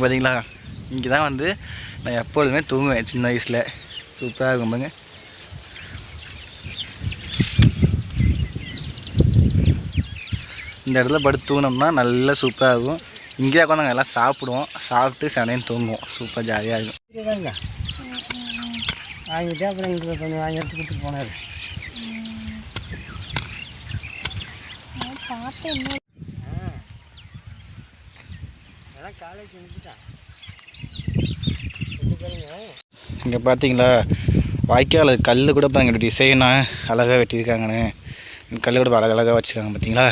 பார்த்தீங்களா? இங்கே தான் வந்து நான் எப்பொழுதுமே தூங்குவேன் சின்ன வயசில். சூப்பராக இருக்கும் பாருங்க. இந்த இடத்துல படுத்து தூங்கினோம்னா நல்லா சூப்பராக இருக்கும். இங்கேயே உட்காந்து நாங்கள் எல்லாம் சாப்பிடுவோம். சாப்பிட்டு செவனேன்னு தூங்குவோம். சூப்பர் ஜாலியாக இருக்கும். வாங்கிட்டு அப்புறம் இங்கே கொஞ்சம் வாங்கி எடுத்து கொடுத்துட்டு போனார். அதான் காலேஜ் முடிச்சுட்டான். இங்கே பார்த்தீங்களா வாய்க்கால் கல் கூட பாருங்க டிசைனாக அழகாக வெட்டியிருக்காங்கன்னு. கல் கூட அழகழகாக வச்சுருக்காங்க பார்த்தீங்களா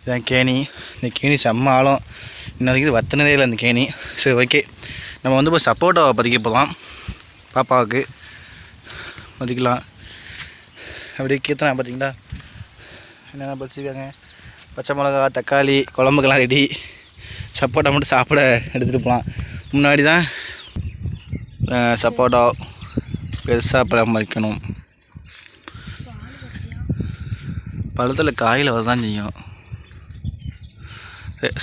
இதான் கேணி. இந்த கேணி செம்ம ஆழம். இன்ன வரைக்கும் இது வத்தினதே இல்லை இந்த கேணி. சரி ஓகே. நம்ம வந்து இப்போ சப்போட்டாவை பறிக்க போகலாம் பாப்பாவுக்கு. பதிக்கலாம் அப்படியே கீர்த்தனா பார்த்தீங்களா என்னென்ன பதிச்சிருக்காங்க பச்சை மிளகா தக்காளி குழம்புக்கெல்லாம் ரெடி சப்போட்டா மட்டும் சாப்பிட எடுத்துகிட்டு போகலாம் முன்னாடி தான் சப்போட்டா பெருசாக பராமரிக்கணும். பழத்தில் காயில் வரதான் செய்யும்.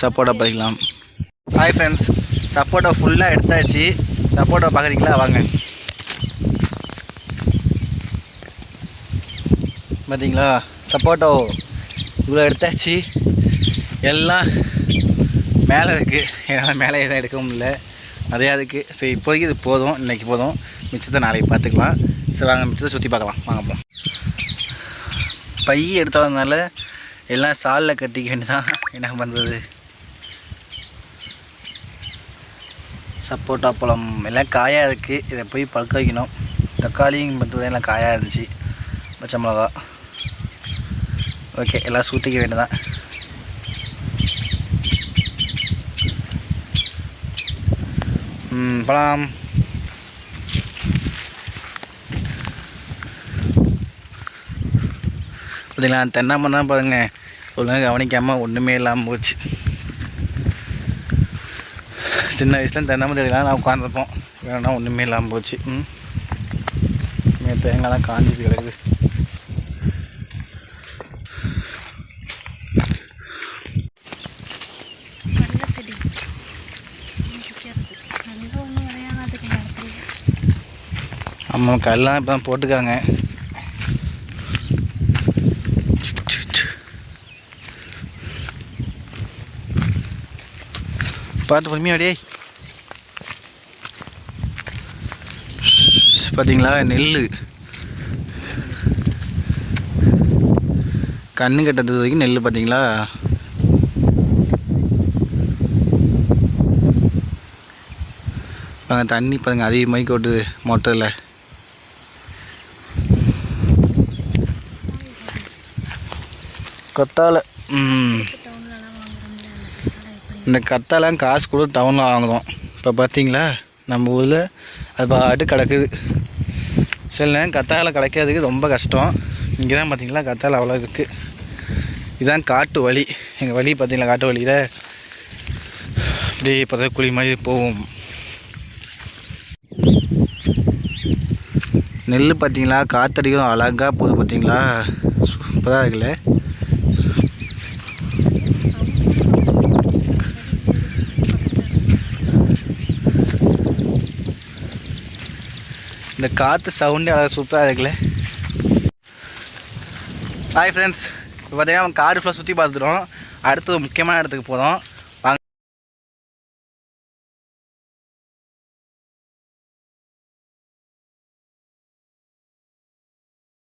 சப்போட்டா பறிக்கலாம். ஹாய் ஃப்ரெண்ட்ஸ் சப்போட்டா ஃபுல்லாக எடுத்தாச்சு. சப்போட்டா பார்க்குறீங்களா வாங்க. பார்த்தீங்களா சப்போட்டோ இவ்வளோ எடுத்தாச்சு. எல்லாம் மேலே இருக்குது என்னால் மேலே எதுவும் எடுக்க முடியல. நிறையா இருக்குது சரி இப்போதைக்கு இது போதும். இன்றைக்கி போதும். மிச்சத்தை நாளைக்கு பார்த்துக்கலாம். சரி வாங்க மிச்சத்தை சுற்றி பார்க்கலாம். வாங்க போம் பை எடுத்ததுனால எல்லாம் சாலில் கட்டிக்க வேண்டியதான் என்ன பண்ணுறது சப்போட்டா பழம். எல்லாம் காயாக இருக்குது இதை போய் பழுக்க வைக்கணும். தக்காளியும் பத்து எல்லாம் காயாக இருந்துச்சு. பச்சை மிளகா. ஓகே எல்லாம் சூட்டிக்க வேண்டியதான் ம் பார்த்தீங்களா தென்னை மரம் பாருங்க. ஒழுங்காக கவனிக்காமல் ஒன்றுமே இல்லாமல் போச்சு. சின்ன வயசுல தென்னை மரம் நான் உட்காந்துருப்போம் வேணா ஒன்றுமே இல்லாமல் போச்சு. ம். தேங்காய்லாம் காஞ்சி கிடக்குது நல்ல செடி நல்ல ஒன்றும் விளையாடாதுக்கு இடத்துல ஆமாம் கல்லாம் இப்போ தான் போட்டுக்காங்க. பார்த்து பொறுமையா அப்படியே பார்த்தீங்களா நெல் கண்ணு கட்டது வரைக்கும் நெல் பார்த்தீங்களா பாருங்க தண்ணி பாருங்க அதிகமாக கொட்டுது மோட்டரில் கத்தாழை இந்த கத்தாலாம் காசு கூட டவுனில் வாங்குறோம். இப்போ பார்த்தீங்களா நம்ம ஊரில் அது பாட்டு கிடக்குது. சில நேரம் கத்தாழை கிடைக்கிறதுக்கு ரொம்ப கஷ்டம். இங்கே தான் பார்த்தீங்களா கத்தாழை அவ்வளோ இருக்குது இதுதான் காட்டு வழி. எங்கள் வழி பார்த்தீங்களா காட்டு வழியில். அப்படியே இப்போ குழி மாதிரி போகும். நெல் பார்த்தீங்களா காத்தடிக்கும் அழகாக போகுது பார்த்தீங்களா சூப்பராக இருக்குல்ல. இந்த காற்று சவுண்டே அழகாக சூப்பராக இருக்குல்ல. ஹாய் ஃப்ரெண்ட்ஸ் இப்போ பார்த்தீங்கன்னா நம்ம காடு ஃபுல்லாக சுற்றி பார்த்துட்டோம் அடுத்து ஒரு முக்கியமான இடத்துக்கு போகிறோம்